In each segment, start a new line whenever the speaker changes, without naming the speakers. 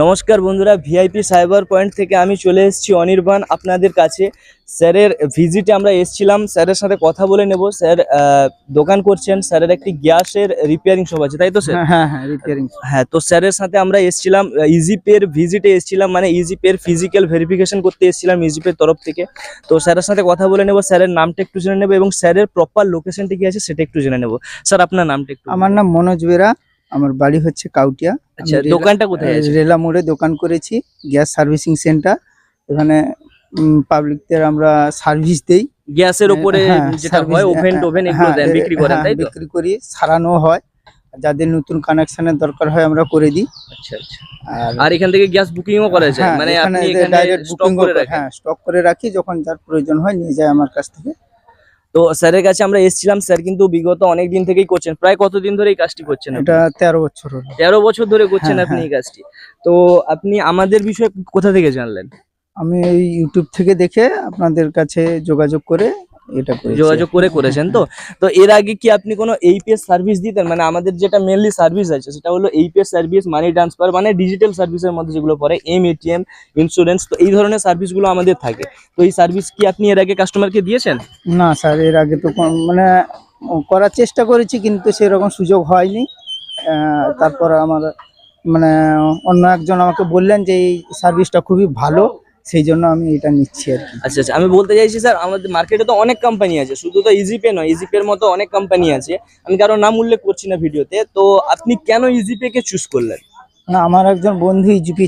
নমস্কার বন্ধুরা VIP cyber point থেকে আমি চলে এসেছি অনির্বাণ আপনাদের কাছে। স্যারের ভিজিটে আমরা এসেছিলাম স্যারের সাথে কথা বলে নেব। স্যার দোকান করছেন স্যারের একটি গ্যাসের রিপেয়ারিং শপ আছে তাই তো স্যার?
হ্যাঁ হ্যাঁ হ্যাঁ রিপেয়ারিং
হ্যাঁ তো স্যারের সাথে আমরা এসেছিলাম ইজি পের ভিজিটে এসেছিলাম মানে ইজি পের ফিজিক্যাল ভেরিফিকেশন করতে এসেছিলাম ইজি পের তরফ থেকে। তো স্যারের সাথে কথা বলে নেব স্যারের নামটা একটু জেনে নেব এবং স্যারের প্রপার লোকেশনটি কি আছে সেটা একটু জেনে নেব। স্যার আপনার নামটা একটু
আমার নাম মনোজ বেরা আমার বাড়ি হচ্ছে কাউটিয়া।
আচ্ছা দোকানটা কোথায় আছে?
রেলা মোড়ে দোকান করেছি গ্যাস সার্ভিসিং সেন্টার। এখানে পাবলিকদের আমরা সার্ভিস দেই।
গ্যাসের উপরে
হ্যাঁ,
যেটা হয় ওভেন
হ্যাঁ,
টোভেন এগুলো
হ্যাঁ,
দেন বিক্রি করেন
হ্যাঁ,
তাই তো?
বিক্রি করি সারানো হয়। যাদের নতুন কানেকশনের দরকার হয় আমরা করে দিই।
আচ্ছা আচ্ছা।
আর
এখান থেকে গ্যাস বুকিংও করা যায়?
হ্যাঁ,
মানে আপনি এখানে স্টক করে
করে-
রাখেন?
হ্যাঁ স্টক করে রাখি যখন যার প্রয়োজন হয় নিয়ে যায় আমার কাছ থেকে।
তো স্যারের কাছে আমরা এসেছিলাম। স্যার কিন্তু বিগত অনেক দিন থেকেই করছেন। প্রায় কতদিন ধরে এই কাজটি করছেন?
এটা তেরো বছর হলো।
তেরো বছর ধরে করছেন
হ্যাঁ,
আপনি
হ্যাঁ।
এই কাজটি। তো আপনি আমাদের বিষয়ে কোথা থেকে জানলেন?
আমি এই ইউটিউব থেকে দেখে আপনাদের কাছে যোগাযোগ করে এটা
যোগাযোগ করে করেছেন তো? তো এর আগে কি আপনি কোনো এইপিএস সার্ভিস দিতেন? মানে আমাদের যেটা মেনলি সার্ভিস আছে সেটা হলো এইপিএস সার্ভিস মানি ট্রান্সফার মানে ডিজিটাল সার্ভিসের মধ্যে যেগুলো পড়ে এম এটিএম ইন্স্যুরেন্স তো এই ধরনের সার্ভিসগুলো আমাদের থাকে। তো এই সার্ভিস কি আপনি এর আগে কাস্টমারকে দিয়েছেন?
না স্যার এর আগে তো মানে করার চেষ্টা করেছি কিন্তু সেরকম সুযোগ হয়নি। তারপর আমার মানে অন্য একজন আমাকে বললেন যে এই সার্ভিসটা খুবই ভালো। সেই জন্য আমি এটা নিচ্ছি আর কি।
আচ্ছা আচ্ছা আমি বলতে চাইছি স্যার আমাদের মার্কেটে তো অনেক কোম্পানি আছে শুধু তো ইজিপে নয় ইজিপের মতো অনেক কোম্পানি আছে। আমি কারও নাম উল্লেখ করছি না ভিডিওতে তো আপনি কেন ইজিপে কে চুজ করলেন?
না আমার একজন বন্ধু ইজিপি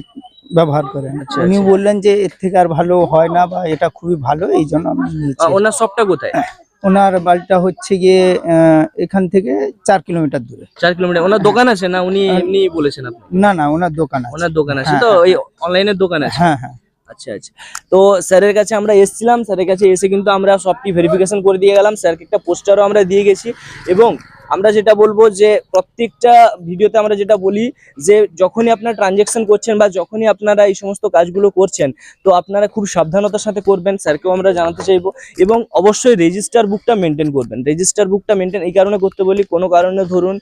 ব্যবহার করেন।
আচ্ছা,
উনি
আচ্ছা।
বললেন যে এর থেকে আর ভালো হয় না বা এটা খুবই ভালো এই জন্য আমি নিয়েছি।
ওনার শপটা কোথায়?
ওনার বাড়িটা হচ্ছে গিয়ে এখান থেকে চার কিলোমিটার দূরে।
চার কিলোমিটার ওনার দোকান আছে না? উনি এমনি বলেছেন আপনি?
না না ওনার দোকান আছে।
ওনার দোকান আছে।
হ্যাঁ,
তো
হ্যাঁ,
ওই অনলাইনের দোকান আছে?
হ্যাঁ হ্যাঁ।
আচ্ছা আচ্ছা। তো স্যারের কাছে আমরা এসেছিলাম, স্যারের কাছে এসে কিন্তু আমরা সবটি ভেরিফিকেশন করে দিয়ে গেলাম। স্যারকে একটা পোস্টারও আমরা দিয়ে গেছি এবং আমরা যেটা বলব যে প্রত্যেকটা ভিডিওতে আমরা যেটা বলি যে যখনই আপনারা ট্রানজেকশন করছেন বা যখনই আপনারা এই সমস্ত কাজগুলো করছেন, তো আপনারা খুব সাবধানতার সাথে করবেন, স্যারকেও আমরা জানাতে চাইব এবং অবশ্যই রেজিস্টার বুকটা মেনটেন করবেন। রেজিস্টার বুকটা মেনটেন এই কারণে করতে বলি, কোনো কারণে ধরুন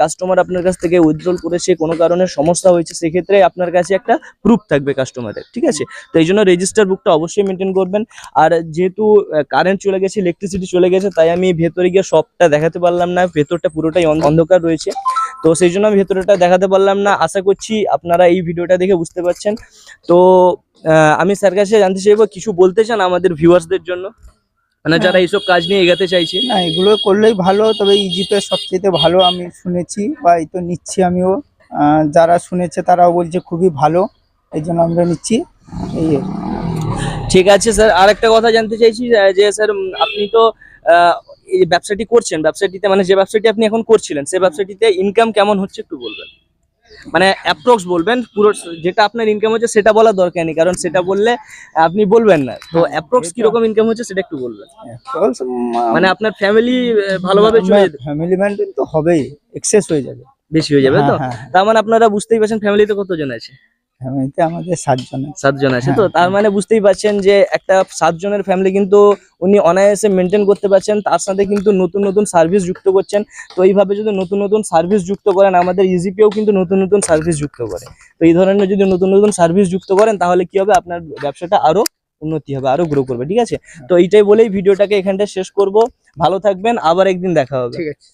কাস্টমার আপনার কাছ থেকে উইথড্রল করেছে, কোনো কারণে সমস্যা হয়েছে, সেক্ষেত্রে আপনার কাছে একটা প্রুফ থাকবে কাস্টমারের ঠিক আছে? তো এই জন্য রেজিস্টার বুকটা অবশ্যই মেনটেন করবেন। আর যেহেতু কারেন্ট চলে গেছে ইলেকট্রিসিটি চলে গেছে, তাই আমি ভেতরে গিয়ে সবটা দেখাতে পারলাম না ভেতরটা পুরোটাই অন্ধ- অন্ধকার রয়েছে। তো সেই জন্য আমি ভেতরটা দেখাতে পারলাম না। আশা করছি আপনারা এই ভিডিওটা দেখে বুঝতে পারছেন। তো আমি স্যার কাছে জানতে চাইব কিছু বলতে চান আমাদের ভিউয়ার্সদের জন্য? মানে যারা এইসব কাজ নিয়ে এগাতে চাইছে।
না এগুলো করলেই ভালো তবে ইজিপে সবচেয়ে ভালো আমি শুনেছি বা এই তো নিচ্ছি আমিও। যারা শুনেছে তারাও বলছে খুবই ভালো এই জন্য আমরা নিচ্ছি। এই
ঠিক আছে স্যার। আর একটা কথা জানতে চাইছি যে স্যার আপনি তো এই ব্যবসাটি করছেন ব্যবসাটিতে মানে যে ব্যবসাটি আপনি এখন করছিলেন সেই ব্যবসাটিতে ইনকাম কেমন হচ্ছে একটু বলবেন? মানে অ্যাপ্রক্স বলবেন পুরো যেটা আপনার ইনকাম হচ্ছে সেটা বলা দরকার নেই কারণ সেটা বললে আপনি বলবেন না। তো
হ্যাঁ,
অ্যাপ্রক্স কীরকম ইনকাম হচ্ছে সেটা একটু বলবেন। মানে আপনার ফ্যামিলি ভালোভাবে চলে যেতে-
ফ্যামিলি মেনটেন তো হবেই এক্সেস হয়ে যাবে।
বেশি হয়ে যাবে তো?
হ্যাঁ, হ্যাঁ,
তার মানে আপনারা বুঝতেই পারছেন ফ্যামিলিতে কতজন আছে?
ফ্যামিলিতে আমাদের সাতজন
সাতজন আছে। তো
হ্যাঁ,
তার মানে বুঝতেই পারছেন যে একটা সাতজনের ফ্যামিলি কিন্তু উনি অনায়াসে মেনটেন করতে পারছেন তার সাথে কিন্তু নতুন নতুন সার্ভিস যুক্ত করছেন। তো এইভাবে যদি নতুন নতুন সার্ভিস যুক্ত করেন আমাদের ইজিপিও কিন্তু নতুন নতুন সার্ভিস যুক্ত করে। তো এই ধরনের যদি নতুন নতুন সার্ভিস যুক্ত করেন তাহলে কি হবে? আপনার ব্যবসাটা আরও উন্নতি হবে আরও গ্রো করবে ঠিক আছে? তো এইটাই বলেই ভিডিওটাকে এখানটা শেষ করব। ভালো থাকবেন আবার একদিন দেখা হবে।
ঠিক আছে।